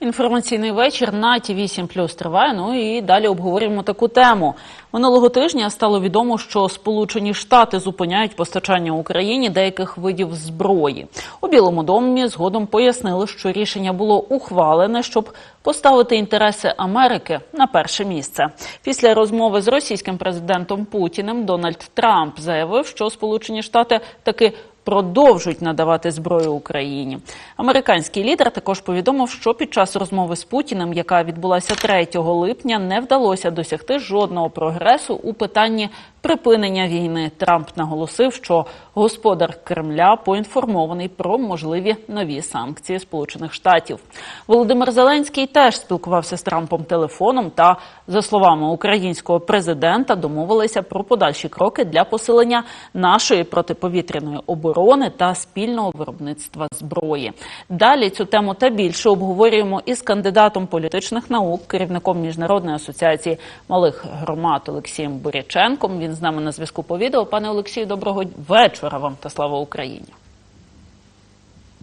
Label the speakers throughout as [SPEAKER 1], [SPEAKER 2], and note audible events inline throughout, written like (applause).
[SPEAKER 1] Інформаційний вечір на ті 8 плюс триває. Ну і далі обговорюємо таку тему. Минулого тижня стало відомо, що Сполучені Штати зупиняють постачання Україні деяких видів зброї. У Білому домі згодом пояснили, що рішення було ухвалене, щоб поставити інтереси Америки на перше місце. Після розмови з російським президентом Путіним Дональд Трамп заявив, що Сполучені Штати таки продовжують надавати зброю Україні. Американський лідер також повідомив, що під час розмови з Путіним, яка відбулася 3 липня, не вдалося досягти жодного прогресу у питанні припинення війни. Трамп наголосив, що господар Кремля поінформований про можливі нові санкції Сполучених Штатів. Володимир Зеленський теж спілкувався з Трампом телефоном та, за словами українського президента, домовилися про подальші кроки для посилення нашої протиповітряної оборони та спільного виробництва зброї. Далі цю тему та більше обговорюємо із кандидатом політичних наук, керівником міжнародної асоціації малих громад Олексієм Буряченком. Він з нами на зв'язку по відео. Пане Олексію, доброго вечора вам та слава Україні.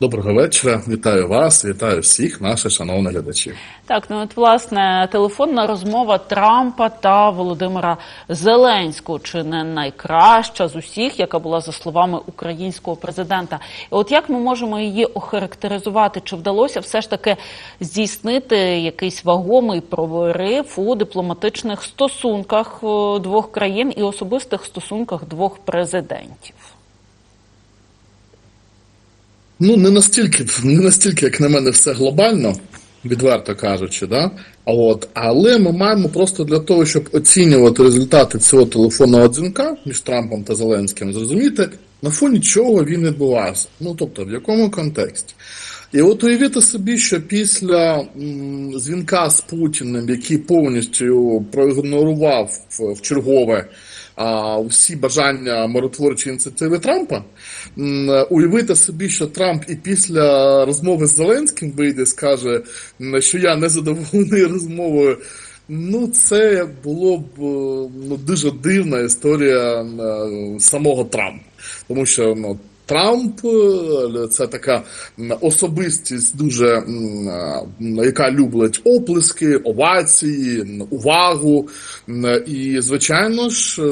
[SPEAKER 2] Доброго вечора, вітаю вас, вітаю всіх наших шановних глядачів.
[SPEAKER 1] Так, ну от власне телефонна розмова Трампа та Володимира Зеленського чи не найкраща з усіх, яка була за словами українського президента. І от як ми можемо її охарактеризувати? Чи вдалося все ж таки здійснити якийсь вагомий прорив у дипломатичних стосунках е, двох країн і особистих стосунках двох президентів?
[SPEAKER 2] Ну, не настільки, не настільки, як на мене, все глобально, відверто кажучи, да? От, але ми маємо просто для того, щоб оцінювати результати цього телефонного дзвінка між Трампом та Зеленським, зрозуміти, на фоні чого він відбувався. Ну, тобто, в якому контексті. І от уявити собі, що після м, дзвінка з Путіним, який повністю проігнорував в, в чергове а, всі бажання миротворчої ініціативи Трампа, уявити собі, що Трамп і після розмови з Зеленським вийде, скаже, що я не задоволений розмовою. Ну, це було б е, ну, дуже дивна історія е, самого Трампа. Тому що ну, Трамп е, це така особистість, дуже е, яка люблять оплески, овації, увагу. І, звичайно ж, е,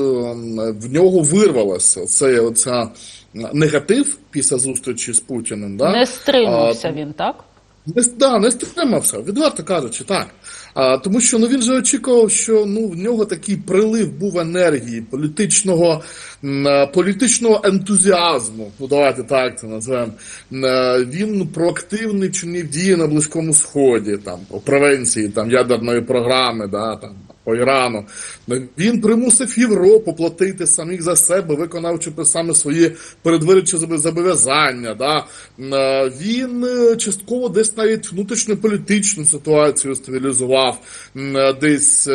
[SPEAKER 2] в нього вирвалося це негатив після зустрічі з Путіним. Да?
[SPEAKER 1] Не стримався він, так?
[SPEAKER 2] Не, да, не стримався, відверто кажучи, так. А, тому що ну, він же очікував, що ну, в нього такий прилив був енергії, політичного, е, політичного ентузіазму. Ну, давайте так це назвемо. Е, Він проактивний чинив дії на Близькому Сході, там, про превенції там, ядерної програми, да, там, по Ірану. Ну, Він примусив Європу платити самих за себе, виконавчи саме свої передвиборчі зобов'язання. Да? Е, Він е, частково десь навіть внутрішньополітичну ситуацію стабілізував, е, десь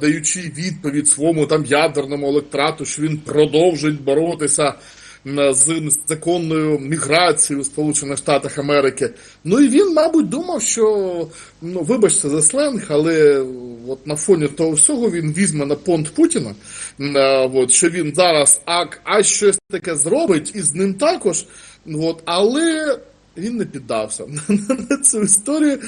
[SPEAKER 2] даючи відповідь своєму там ядерному електрату, що він продовжить боротися з незаконною міграцією в Сполучених Штатах Америки. Ну і він, мабуть, думав, що ну, вибачте за сленг, але от на фоні того всього він візьме на понт Путіна, е, от, що він зараз а, а щось таке зробить, і з ним також. От, але він не піддався (laughs) на цю історію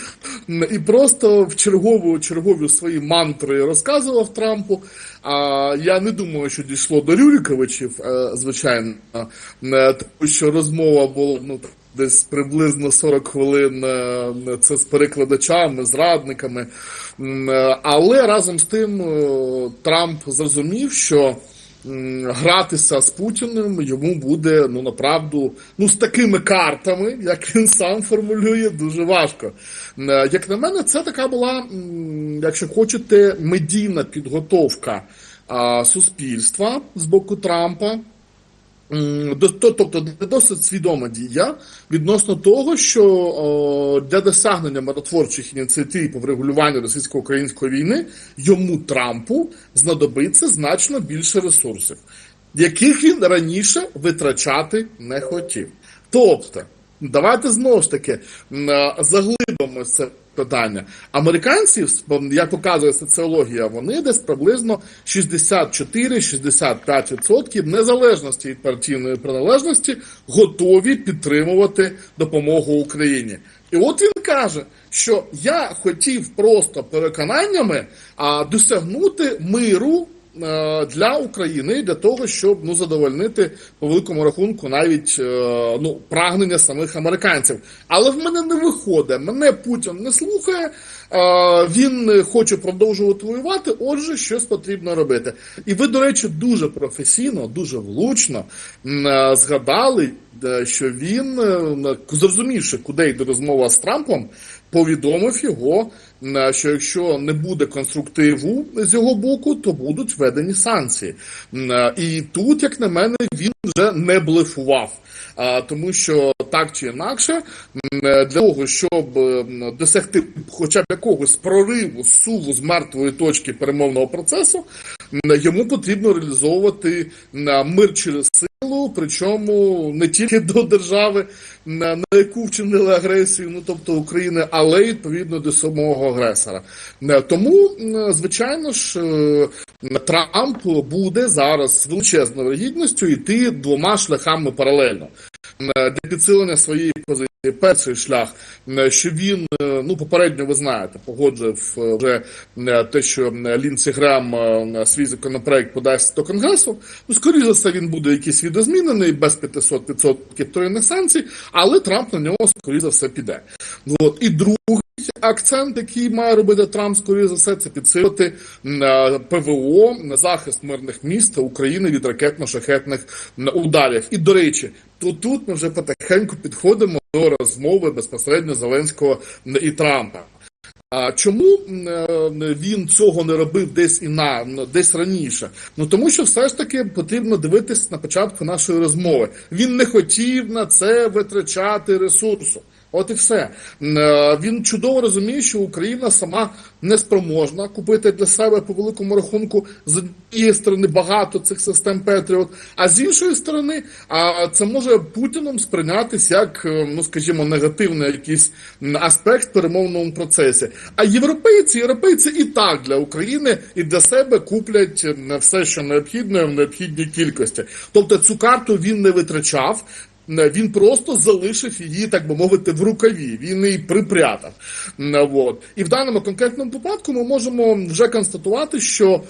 [SPEAKER 2] і просто в чергову чергові свої мантри розказував Трампу. А я не думаю, що дійшло до Рюриковичів, е, звичайно, е, тому що розмова була ну. Десь приблизно 40 хвилин е, це з перекладачами, з радниками. Е, Але разом з тим е, Трамп зрозумів, що гратися з Путіним йому буде ну направду ну з такими картами, як він сам формулює, дуже важко. Е, Як на мене, це така була, якщо хочете, медійна підготовка суспільства з боку Трампа. Тобто не досить свідома дія відносно того, що для досягнення миротворчих ініціатив по врегулюванню російсько-української війни йому Трампу знадобиться значно більше ресурсів, яких він раніше витрачати не хотів. Тобто, Давайте знову ж таки е, заглибимо це питання. Американці, як показує соціологія, вони десь приблизно 64-65% незалежності від партійної приналежності готові підтримувати допомогу Україні. І от він каже, що я хотів просто переконаннями а, досягнути миру для України для того, щоб ну задовольнити по великому рахунку навіть е, ну прагнення самих американців. Але в мене не виходить. Мене Путін не слухає. е, Він хоче продовжувати воювати. Отже, щось потрібно робити. І ви, до речі, дуже професійно, дуже влучно е, згадали, е, що він, е, зрозумівши, куди йде розмова з Трампом, повідомив його, що якщо не буде конструктиву з його боку, то будуть введені санкції. Е, І тут, як на мене, він вже не блефував. Тому що так чи інакше, е, для того, щоб досягти хоча б якогось прориву, суву з мертвої точки перемовного процесу, йому потрібно реалізовувати мир через причому не тільки до держави, на, яку вчинили агресію, ну тобто України, але відповідно до самого агресора. Е, Тому, звичайно ж, е, Трамп буде зараз з величезною вигідністю йти двома шляхами паралельно е, для підсилення своєї позиції. Перший шлях, що він, ну попередньо ви знаєте, погоджив вже те, що Лінсі Грем е, свій законопроект подасть до Конгресу. Ну, скоріше за все, він буде якийсь відозмінений без 500% вторинних санкцій, але Трамп на нього скоріше за все піде. От. І другий акцент, який має робити Трамп, скоріше за все, це підсилити ПВО на захист мирних міст та України від ракетно-шахетних ударів. І до речі, то тут ми вже потихеньку підходимо до розмови безпосередньо Зеленського і Трампа. А чому е, він цього не робив десь і на десь раніше? Ну тому що все ж таки потрібно дивитись на початку нашої розмови. Він не хотів на це витрачати ресурсу. От і все. Е, Він чудово розуміє, що Україна сама не спроможна купити для себе по великому рахунку з однієї сторони багато цих систем Петріот, а з іншої сторони, а це може Путіном сприйнятися як, е, ну скажімо, негативний якийсь аспект в перемовному процесі. А європейці, європейці і так для України і для себе куплять все, що необхідне в необхідній кількості. Тобто цю карту він не витрачав. Не, Він просто залишив її, так би мовити, в рукаві. Він її припрятав. Не, Вот. І в даному конкретному випадку ми можемо вже констатувати, що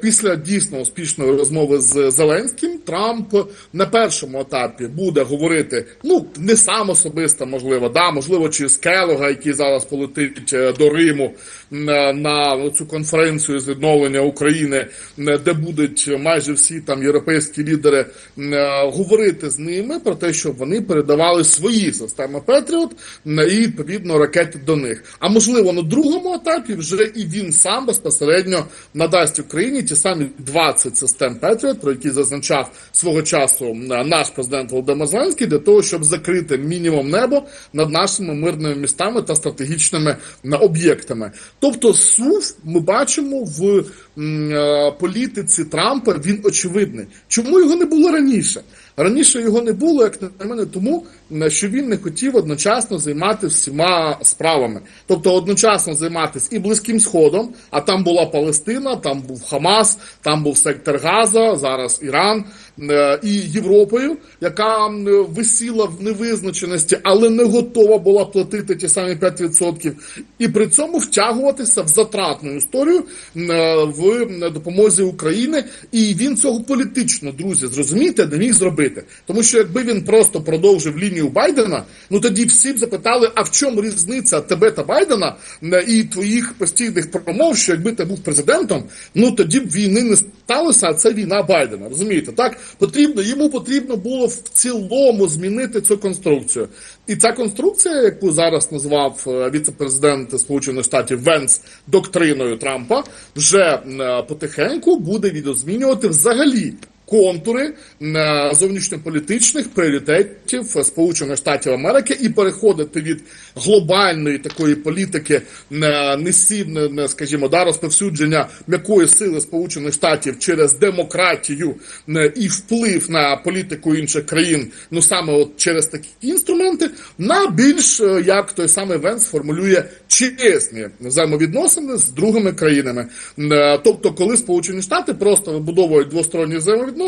[SPEAKER 2] після дійсно успішної розмови з Зеленським Трамп на першому етапі буде говорити, ну не сам особисто, можливо, да, можливо, через Келога, який зараз полетить е, до Риму на цю конференцію з відновлення України, де будуть майже всі там європейські лідери е, говорити з ними про те, щоб вони передавали свої системи Петріот м, і відповідно ракети до них. А можливо, на другому етапі вже і він сам безпосередньо надасть Україні ті самі 20 систем Петріот, про які зазначав свого часу наш президент Володимир Зеленський, для того, щоб закрити мінімум небо над нашими мирними містами та стратегічними об'єктами. Тобто, сув ми бачимо в е, політиці Трампа. Він очевидний. Чому його не було раніше? Раніше його не було, як на мене, тому що він не хотів одночасно займатися всіма справами. Тобто одночасно займатися і Близьким Сходом, а там була Палестина, там був Хамас, там був сектор Газа, зараз Іран і Європою, яка висіла в невизначеності, але не готова була платити ті самі 5%. І при цьому втягуватися в затратну історію е, в допомозі України. І він цього політично, друзі, зрозумієте, не міг зробити. Тому що якби він просто продовжив лінію Байдена, ну тоді всі б запитали, а в чому різниця тебе та Байдена е, і твоїх постійних промов, що якби ти був президентом, ну тоді б війни не сталося, а це війна Байдена. Розумієте, так потрібно йому потрібно було в цілому змінити цю конструкцію. І ця конструкція, яку зараз назвав е, віце-президент Сполучених Штатів Венс доктриною Трампа, вже е, потихеньку буде відозмінювати взагалі контури зовнішньополітичних пріоритетів Сполучених Штатів Америки і переходити від глобальної такої політики несів, не- не, скажімо, да, розповсюдження м'якої сили Сполучених Штатів через демократію і вплив на політику інших країн, ну саме от через такі інструменти, на більш е, як той самий Венс формулює чесні взаємовідносини з другими країнами. Е, Тобто, коли Сполучені Штати просто вибудовують двосторонні взаємовідносини,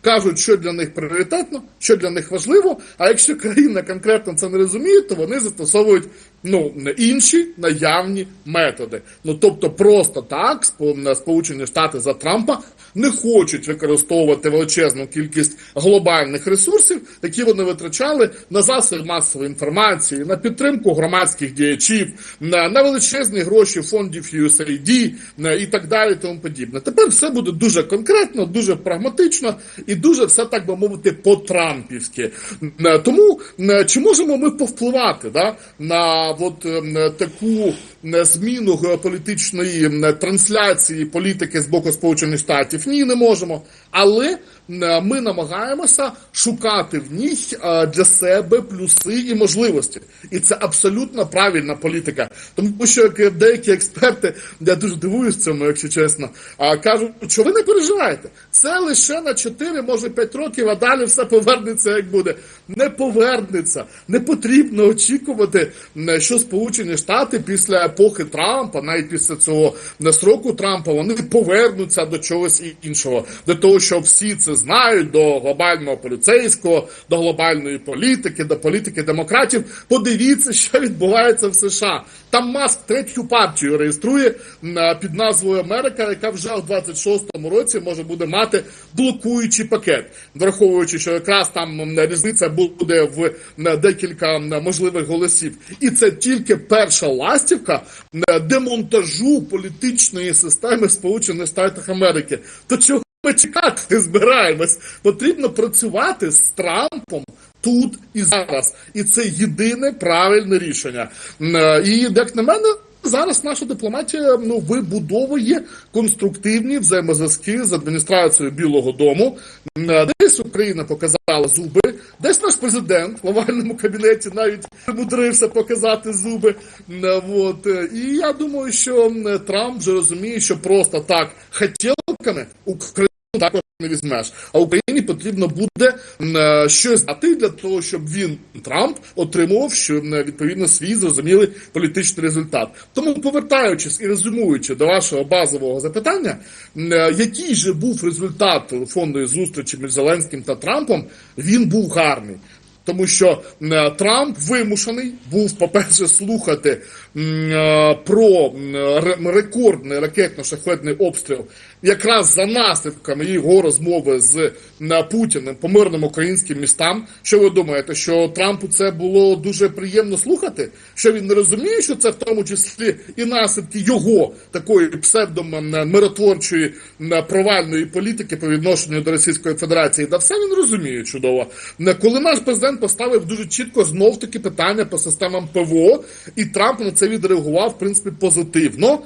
[SPEAKER 2] кажуть, що для них пріоритетно, що для них важливо. А якщо країна конкретно це не розуміє, то вони застосовують ну інші наявні методи. Ну тобто, просто так Спо- Сполучені Штати за Трампа не хочуть використовувати величезну кількість глобальних ресурсів, які вони витрачали на засоби масової інформації, на підтримку громадських діячів, на, на величезні гроші фондів USAID і так далі, тому подібне. Тепер все буде дуже конкретно, дуже прагматично і дуже все так би мовити по-трампівськи. Е, Тому е, чи можемо ми повпливати да, на от, е, таку е, зміну геополітичної трансляції політики з боку Сполучених Штатів? Ні, не можемо. Але е, ми намагаємося шукати в ній е, для себе плюси і можливості. І це абсолютно правильна політика. Тому що як деякі експерти, я дуже дивуюсь цьому, якщо чесно, кажуть, що ви не переживаєте. Це лише на 4, може 5 років, а далі все повернеться як буде. Не повернеться. Не потрібно очікувати, що Сполучені Штати після епохи Трампа, навіть після цього не сроку Трампа, вони повернуться до чогось іншого, до того, що всі це знають, до глобального поліцейського, до глобальної політики, до політики демократів. Подивіться, що відбувається в США. Там Маск третю партію реєструє під назвою Америка, яка вже в 26-му році може буде мати блокуючий пакет, враховуючи, що якраз там різниця буде в декілька можливих голосів. І це тільки перша ластівка демонтажу політичної системи Сполучених Штатів Америки. То чого ми чекати збираємось? Потрібно працювати з Трампом. Тут і зараз, і це єдине правильне рішення. І як на мене, зараз наша дипломатія ну вибудовує конструктивні взаємозв'язки з адміністрацією Білого Дому. Десь Україна показала зуби, десь наш президент в овальному кабінеті навіть мудрився показати зуби. М, е, І я думаю, що Трамп вже розуміє, що просто так хотілками Україну також не візьмеш. А Україні потрібно буде е, щось дати для того, щоб він Трамп отримував що відповідно свій зрозумілий політичний результат. Тому, повертаючись і резюмуючи до вашого базового запитання, е, який же був результат телефонної зустрічі між Зеленським та Трампом, він був гарний. Тому що е, Трамп вимушений був, по-перше, слухати м, е, про рекордний ракетно-шахетний обстріл якраз за наслідками його розмови з е, Путіним по мирним українським містам. Що ви думаєте, що Трампу це було дуже приємно слухати? Що він не розуміє, що це в тому числі і наслідки його такої псевдомиротворчої провальної політики по відношенню до Російської Федерації? Да все він розуміє чудово. Е, Коли наш президент поставив дуже чітко знов таки питання по системам ПВО, і Трамп на це відреагував в принципі позитивно, е,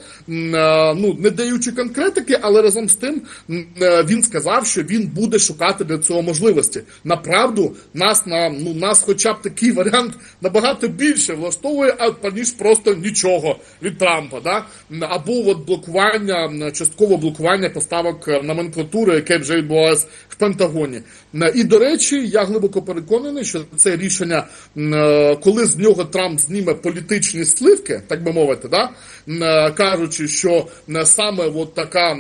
[SPEAKER 2] ну не даючи конкретики, але разом з тим е, він сказав, що він буде шукати для цього можливості. Направду нас на ну нас, хоча б такий варіант набагато більше влаштовує, а ніж просто нічого від Трампа, да або от блокування частково блокування поставок е, номенклатури, яке вже відбувалось в Пентагоні. М, І до речі, я глибоко переконаний, що це рішення, е, коли з нього Трамп зніме політичні сливки, так би мовити, да? Е, кажучи, що саме от така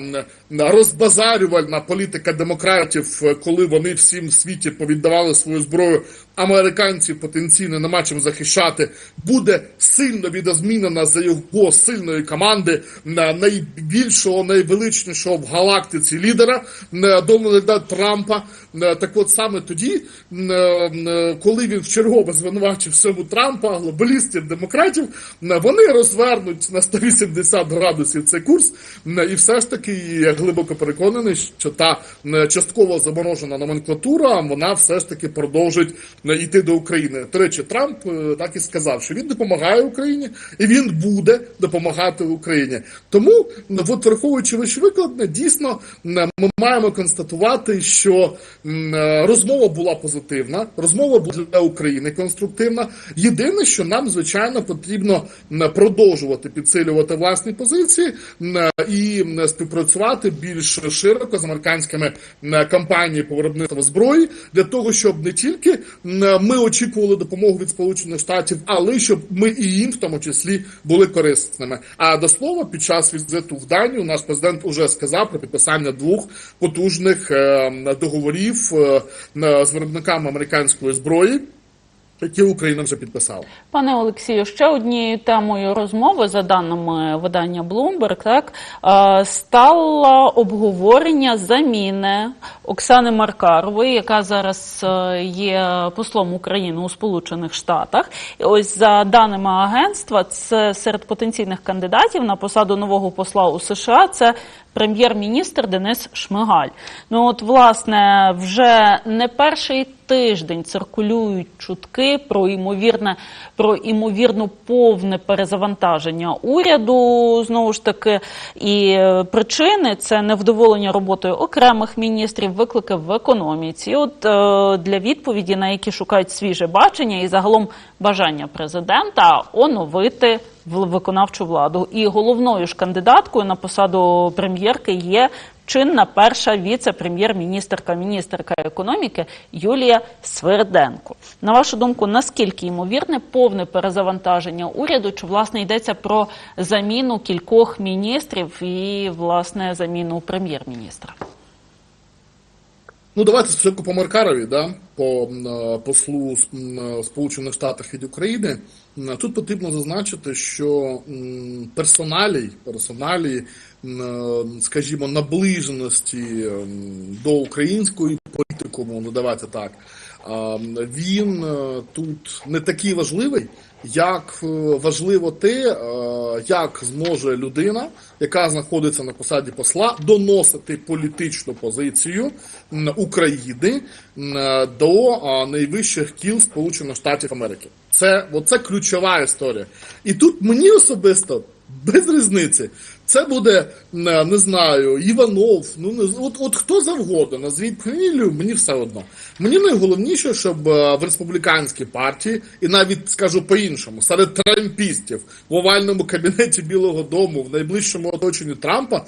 [SPEAKER 2] розбазарювальна політика демократів, е, коли вони всім в світі повіддавали свою зброю, американців потенційно нема чим захищати, буде сильно відозмінена за його сильної команди на найбільшого, найвеличнішого в галактиці лідера е, Дональда Трампа. Е, Так от саме тоді, е, коли він вчергове звинувачив всьому Трампа, глобалістів, демократів, вони розвернуть на 180 градусів цей курс. І все ж таки я глибоко переконаний, що та частково заморожена номенклатура, вона все ж таки продовжить йти до України. До речі, Трамп е, так і сказав, що він допомагає Україні і він буде допомагати Україні. Тому, от враховуючи вище викладне, дійсно ми маємо констатувати, що е, розмова була позитивна, розмова була для України конструктивна. Єдине, що нам звичайно потрібно продовжувати підсилювати власні позиції і м, співпрацювати більш широко з американськими компаніями по виробництву зброї для того, щоб не тільки ми очікували допомогу від Сполучених Штатів, але щоб ми і їм в тому числі були корисними. А до слова, під час візиту в Данію наш президент уже сказав про підписання двох потужних е, договорів е, з виробниками американської зброї. Які Україна вже підписала.
[SPEAKER 1] Пане Олексію, ще однією темою розмови, за даними видання Bloomberg, так стало обговорення заміни Оксани Маркарової, яка зараз е, є послом України у Сполучених Штатах. І ось за даними агентства, це серед потенційних кандидатів на посаду нового посла у США. Це прем'єр-міністр Денис Шмигаль. Ну от, власне, вже не перший тиждень циркулюють чутки про ймовірне про імовірно повне перезавантаження уряду. Знову ж таки, і е, причини це невдоволення роботою окремих міністрів, виклики в економіці. От е, для відповіді на які шукають свіже бачення і загалом бажання президента оновити в- виконавчу владу. І головною ж кандидаткою на посаду прем'єрки є чинна перша віце-прем'єр-міністерка, міністерка економіки Юлія Сверденко. На вашу думку, наскільки ймовірне повне перезавантаження уряду? Чи власне йдеться про заміну кількох міністрів і власне заміну прем'єр-міністра?
[SPEAKER 2] Ну, давайте спочатку по Маркарові, да, по е, послу е, Сполучених Штатів від України. М, Тут потрібно зазначити, що персоналі, е, скажімо, наближеності до української політикуму, ну давайте так, він е, тут не такий важливий, як е, важливо те, е, як зможе людина, яка знаходиться на посаді посла, доносити політичну позицію України до найвищих кіл Сполучених Штатів Америки. Це, оце ключова історія. І тут мені особисто без різниці. Це буде, не, не знаю, Іванов, ну не от, от хто завгодно, назвіть фамілію, мені все одно. Мені найголовніше, щоб е, в республіканській партії, і навіть скажу по-іншому, серед трампістів в овальному кабінеті Білого Дому, в найближчому оточенні Трампа,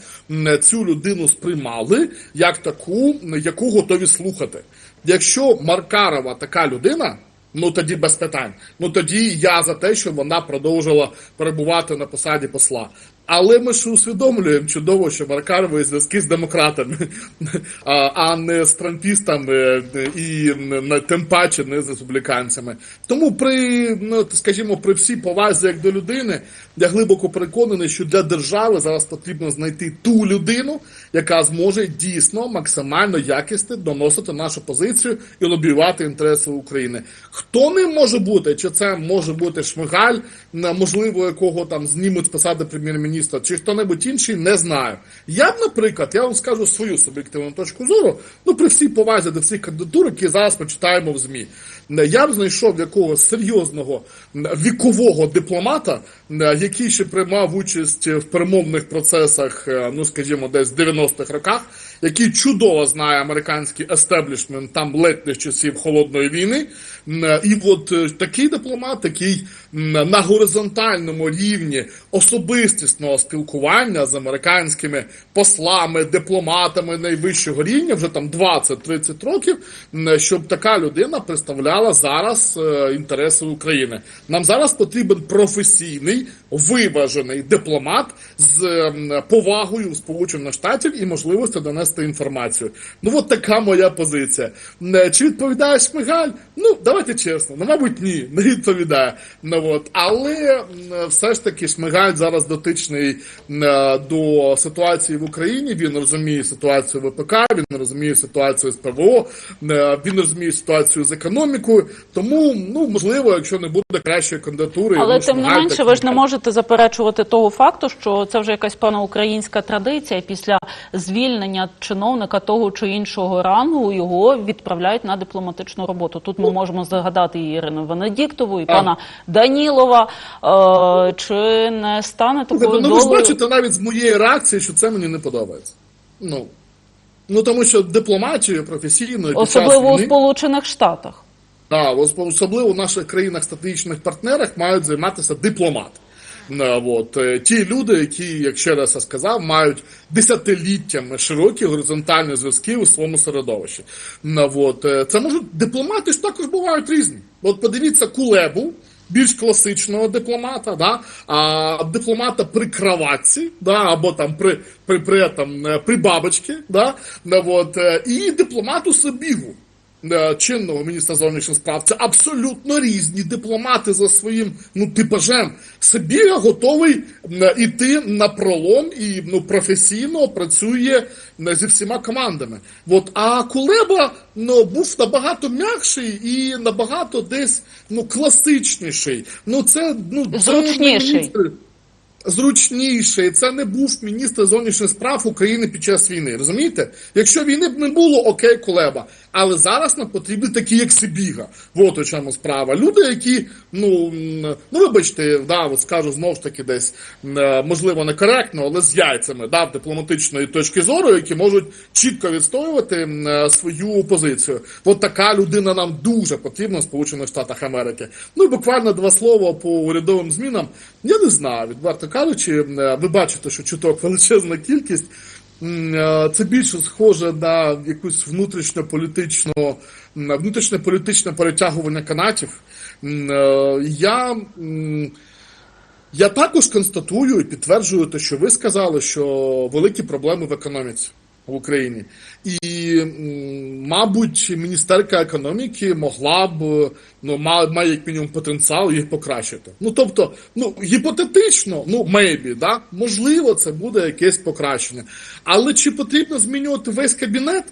[SPEAKER 2] цю людину сприймали як таку, яку готові слухати. Якщо Маркарова така людина. Ну тоді без питань. Ну тоді я за те, щоб вона продовжила перебувати на посаді посла. Але ми ж усвідомлюємо чудово, що Маркарової зв'язки з демократами, а, не з трампістами і тим паче не з республіканцями. Тому при, ну, скажімо, при всій повазі як до людини, я глибоко переконаний, що для держави зараз потрібно знайти ту людину, яка зможе дійсно максимально якісти доносити нашу позицію і лобіювати інтереси України. Хто ним може бути? Чи це може бути Шмигаль, можливо, якого там знімуть з посади прем'єр-міністра, чи хто-небудь інший, не знаю. Я б, наприклад, я вам скажу свою суб'єктивну точку зору, ну при всій повазі до всіх кандидатур, які зараз почитаємо в ЗМІ. Не, Я б знайшов якогось серйозного вікового дипломата, який ще приймав участь в перемовних процесах, е, ну скажімо, десь в 90-х роках, який чудово знає американський естеблішмент там летних часів холодної війни. І от е, такий дипломат, який на горизонтальному рівні особистісного спілкування з американськими послами, дипломатами найвищого рівня, вже там 20-30 років, щоб така людина представляла зараз е, інтереси України. Нам зараз потрібен професійний, виважений дипломат з повагою Сполучених Штатів і можливістю донести інформацію. Ну от така моя позиція. М, Чи відповідає Шмигаль? Ну давайте чесно, ну мабуть, ні, не відповідає. Ну от, але все ж таки Шмигаль зараз дотичний е, до ситуації в Україні. Він розуміє ситуацію в ВПК, він розуміє ситуацію з ПВО, е, він розуміє ситуацію з економікою. Тому, ну можливо, якщо не буде кращої кандидатури,
[SPEAKER 1] Але
[SPEAKER 2] ну,
[SPEAKER 1] тим не менше, ви ж не можете заперечувати того факту, що це вже якась пана українська традиція після звільнення чиновника того чи іншого рангу його відправляють на дипломатичну роботу. Тут ми можемо згадати і Ірину Венедіктову, і пана Данілова. Е, чи не стане такою
[SPEAKER 2] ну ви ж
[SPEAKER 1] долею?
[SPEAKER 2] бачите навіть з моєї реакції, що це мені не подобається. Ну, ну тому що дипломатією професійною під
[SPEAKER 1] Особливо у
[SPEAKER 2] війни,
[SPEAKER 1] Сполучених Штатах.
[SPEAKER 2] да, особливо в наших країнах стратегічних партнерах мають займатися дипломати. Е, От. е, Ті люди, які, як ще раз я сказав, мають десятиліттями широкі горизонтальні зв'язки у своєму середовищі. Е, От. Це можуть дипломати ж також бувають різні. От подивіться Кулебу, більш класичного дипломата, да? а дипломата при кроватці, да? або там при, при, при, там, при бабочці, да? От. і дипломату Сабігу е, чинного міністра зовнішніх справ. Це абсолютно різні дипломати за своїм ну, типажем. Сибіга готовий е, іти на пролом і ну, професійно працює е, зі всіма командами. От, а Кулеба ну, був набагато м'якший і набагато десь ну, класичніший. Ну, це, ну, це
[SPEAKER 1] Зручніший.
[SPEAKER 2] Зручніший. Це не був міністр зовнішніх справ України під час війни. Розумієте? Якщо війни б не було, окей, Кулеба. Але зараз нам потрібні такі, як Сибіга. Вот у чому справа. Люди, які, ну, ну вибачте, да, от скажу знову ж таки десь, е, можливо, некоректно, але з яйцями да, дипломатичної точки зору, які можуть чітко відстоювати е, свою позицію. От така людина нам дуже потрібна в Сполучених Штатах Америки. Ну і буквально два слова по урядовим змінам. Я не знаю, відверто кажучи, м, е, ви бачите, що чуток (laughs) величезна кількість. Е, Це більше схоже на якусь внутрішньополітичну, на внутрішньополітичне перетягування канатів. Е, Я, я також констатую і підтверджую те, що ви сказали, що великі проблеми в економіці в Україні. І, мабуть, міністерка економіки могла б, ну, має як мінімум потенціал їх покращити. Ну, тобто, ну, гіпотетично, ну, maybe, да, можливо, це буде якесь покращення. Але чи потрібно змінювати весь кабінет?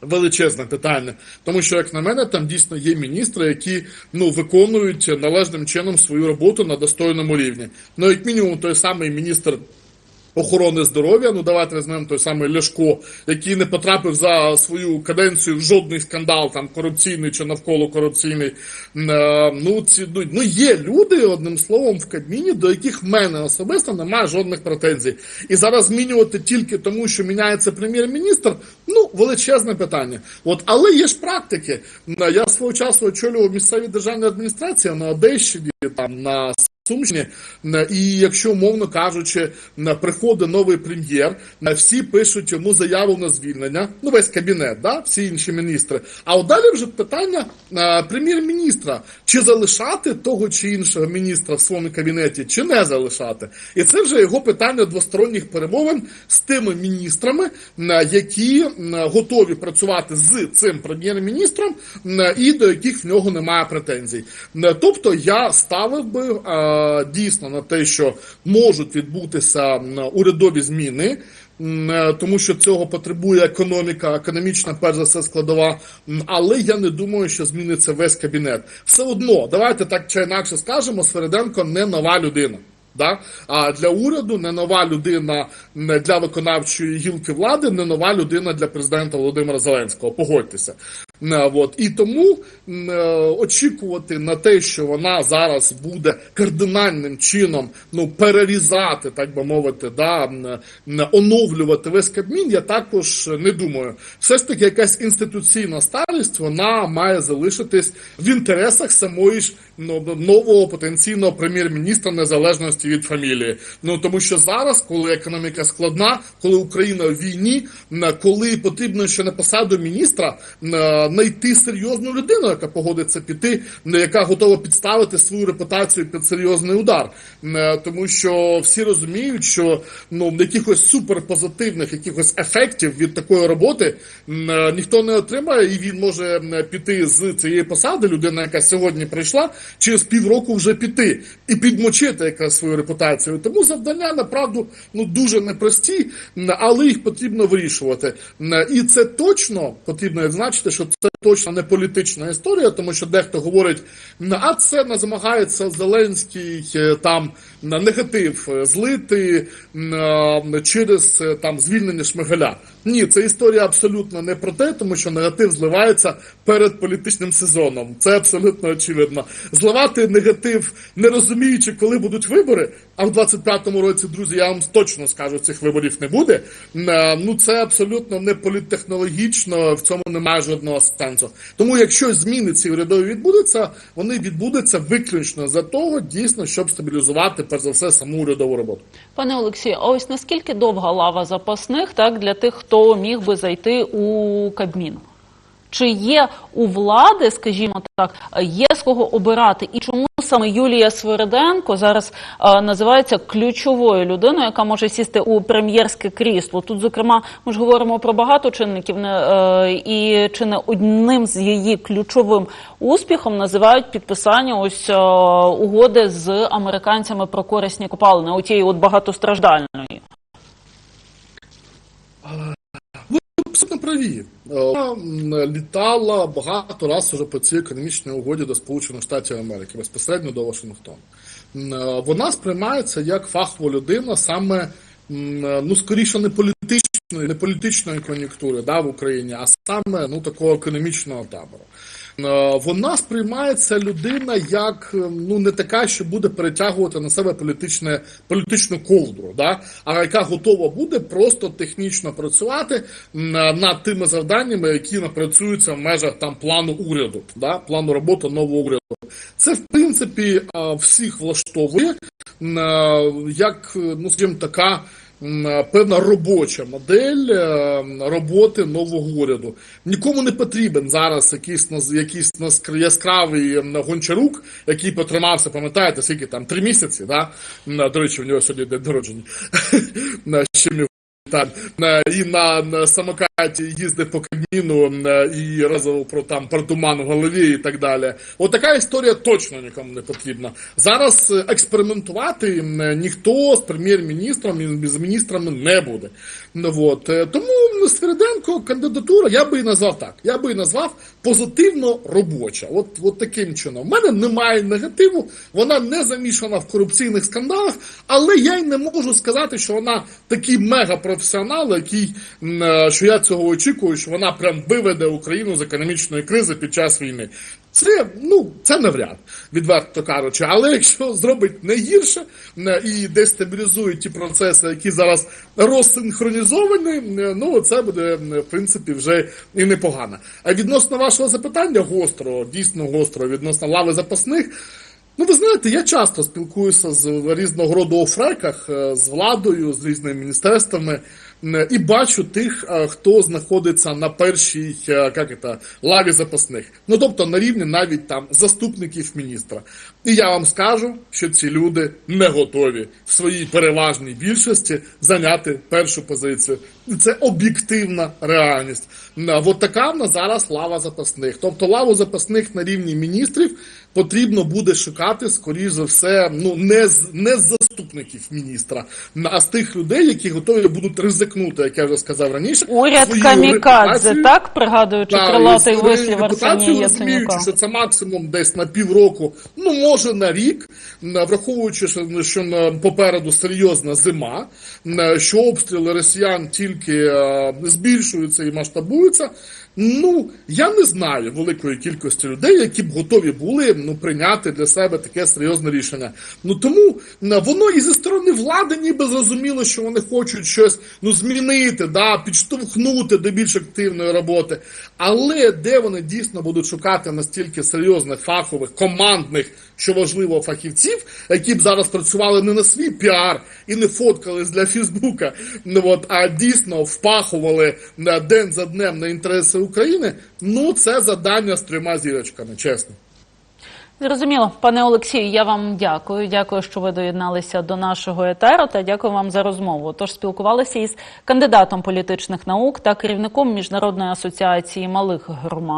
[SPEAKER 2] Величезне питання, тому що, як на мене, там дійсно є міністри, які ну виконують належним чином свою роботу на достойному рівні. Ну, як мінімум, той самий міністр охорони здоров'я. Ну давайте візьмемо той самий Ляшко, який не потрапив за свою каденцію в жодний скандал, там корупційний чи навколо корупційний. Е, Ну ці ну, ну є люди, одним словом, в Кабміні, до яких в мене особисто немає жодних претензій. І зараз змінювати тільки тому, що міняється прем'єр-міністр. Ну, величезне питання. От, але є ж практики. Е, Я свого часу очолював місцеві державні адміністрації на Одещині, там на Сумщині, Е, і якщо, умовно кажучи, е, приходить новий прем'єр, е, всі пишуть йому заяву на звільнення, ну весь кабінет, да? всі інші міністри. А от далі вже питання прем'єр-міністра, чи залишати того чи іншого міністра в своєму кабінеті, чи не залишати. І це вже його питання двосторонніх перемовин з тими міністрами, які готові працювати з цим прем'єр-міністром і до яких в нього немає претензій. Тобто я ставив би дійсно на те, що можуть відбутися урядові зміни. е, Тому що цього потребує економіка, економічна, перш за все, складова. Але я не думаю, що зміниться весь кабінет. Все одно, давайте так чи інакше скажемо, Свериденко не нова людина. Да? А для уряду не нова людина для виконавчої гілки влади, не нова людина для президента Володимира Зеленського. Погодьтеся. Е, От. І тому е, очікувати на те, що вона зараз буде кардинальним чином ну, перерізати, так би мовити, да, оновлювати весь Кабмін, я також не думаю. Все ж таки, якась інституційна старість вона має залишитись в інтересах самої ж ну, нового потенційного прем'єр-міністра незалежності від фамілії. Ну тому що зараз, коли економіка складна, коли Україна в війні, коли потрібно ще на посаду міністра м, знайти серйозну людину, яка погодиться піти, яка готова підставити свою репутацію під серйозний удар. Тому що всі розуміють, що ну якихось суперпозитивних якихось ефектів від такої роботи ніхто не отримає, і він може піти з цієї посади. Людина, яка сьогодні прийшла, через півроку вже піти і підмочити якраз свою репутацію. Тому завдання направду ну дуже непрості, але їх потрібно вирішувати. І це точно потрібно відзначити, що це точно не політична історія, тому що дехто говорить, а це намагається Зеленський е, там на негатив е, злити е, через там звільнення Шмигаля. Ні, це історія абсолютно не про те, тому що негатив зливається перед політичним сезоном. Це абсолютно очевидно. Зливати негатив, не розуміючи, коли будуть вибори. А в 25-му році, друзі, я вам точно скажу, цих виборів не буде. Е, Ну це абсолютно не політтехнологічно, в цьому немає жодного сенсу. Тому, якщо зміни ці урядові відбудуться, вони відбудуться виключно за того, дійсно, щоб стабілізувати перш за все саму урядову роботу.
[SPEAKER 1] Пане Олексію, а ось наскільки довга лава запасних так для тих, хто міг би зайти у Кабмін? Чи є у влади, скажімо так, є з кого обирати? І чому саме Юлія Свириденко зараз е, називається ключовою людиною, яка може сісти у прем'єрське крісло? Тут, зокрема, ми ж говоримо про багато чинників, не, е, і чи не одним з її ключовим успіхом називають підписання ось е, угоди з американцями про корисні копалини, отієї от багатостраждальної.
[SPEAKER 2] Праві. Е, Вона літала багато разів уже по цій економічній угоді до Сполучених Штатів Америки, безпосередньо до Вашингтона. Е, Вона сприймається як фахова людина саме, е, ну, скоріше, не політичної, не політичної кон'юнктури да, в Україні, а саме ну, такого економічного табору. Е, Вона сприймається людина як е, ну не така, що буде перетягувати на себе політичне політичну ковдру, да? а яка готова буде просто технічно працювати над тими завданнями, які напрацюються в межах там плану уряду, да? плану роботи нового уряду. Це в принципі е, всіх влаштовує е, як е, ну скажімо, така. М, Певна робоча модель е, роботи нового уряду. Нікому не потрібен зараз якийсь якийсь яскравий гончарук, який потримався, пам'ятаєте, скільки там три місяці, да? До речі, у нього сьогодні день народження. (laughs) Ми так, е, і на, на самокаті їздив по Кабміну е, і розову про там про туман в голові і так далі. От така історія точно нікому не потрібна. Зараз експериментувати е, ніхто з прем'єр-міністром і з міністрами не буде. От. Тому м, Свириденко кандидатура, я би і назвав так. Я би і назвав позитивно робоча. От, от таким чином. У мене немає негативу, вона не замішана в корупційних скандалах, але я й не можу сказати, що вона такий мегапрофесіонал, який е, що я цього очікую, що вона прям виведе Україну з економічної кризи під час війни. Це ну це навряд, відверто кажучи. Але якщо зробить не гірше е, і дестабілізує ті процеси, які зараз розсинхронізовані, е, ну це буде в принципі вже і непогано. А відносно вашого запитання, гострого, дійсно гострого, відносно лави запасних. Ну, ви знаєте, я часто спілкуюся з різного роду офреках, е, з владою, з різними міністерствами, і бачу тих, е, хто знаходиться на першій е, як це, лаві запасних. Ну, тобто на рівні навіть там заступників міністра. І я вам скажу, що ці люди не готові в своїй переважній більшості зайняти першу позицію. Це об'єктивна реальність. От така в нас зараз лава запасних. Тобто лаву запасних на рівні міністрів потрібно буде шукати, скоріш за все, ну не з не з заступників міністра, а з тих людей, які готові будуть ризикнути, як я вже сказав раніше.
[SPEAKER 1] Уряд камікадзе, так пригадуючи
[SPEAKER 2] Так,
[SPEAKER 1] крилатий вислів Арсенія Яценюка.
[SPEAKER 2] розуміючи, що це максимум десь на півроку, ну може на рік, враховуючи, що, що попереду серйозна зима, що обстріли росіян тільки е, збільшуються і масштабуються. Ну я не знаю великої кількості людей, які б готові були ну прийняти для себе таке серйозне рішення. Ну тому воно і зі сторони влади, ніби зрозуміло, що вони хочуть щось ну змінити, да, підштовхнути до більш активної роботи. Але де вони дійсно будуть шукати настільки серйозних фахових командних, що важливо, фахівців, які б зараз працювали не на свій піар і не фоткались для Фейсбука, ну от, а дійсно впахували на день за днем на інтереси України. Ну це завдання з трьома зірочками, чесно.
[SPEAKER 1] Зрозуміло, пане Олексію, я вам дякую. Дякую, що ви доєдналися до нашого етеру та дякую вам за розмову. Тож спілкувалися із кандидатом політичних наук та керівником міжнародної асоціації малих громад.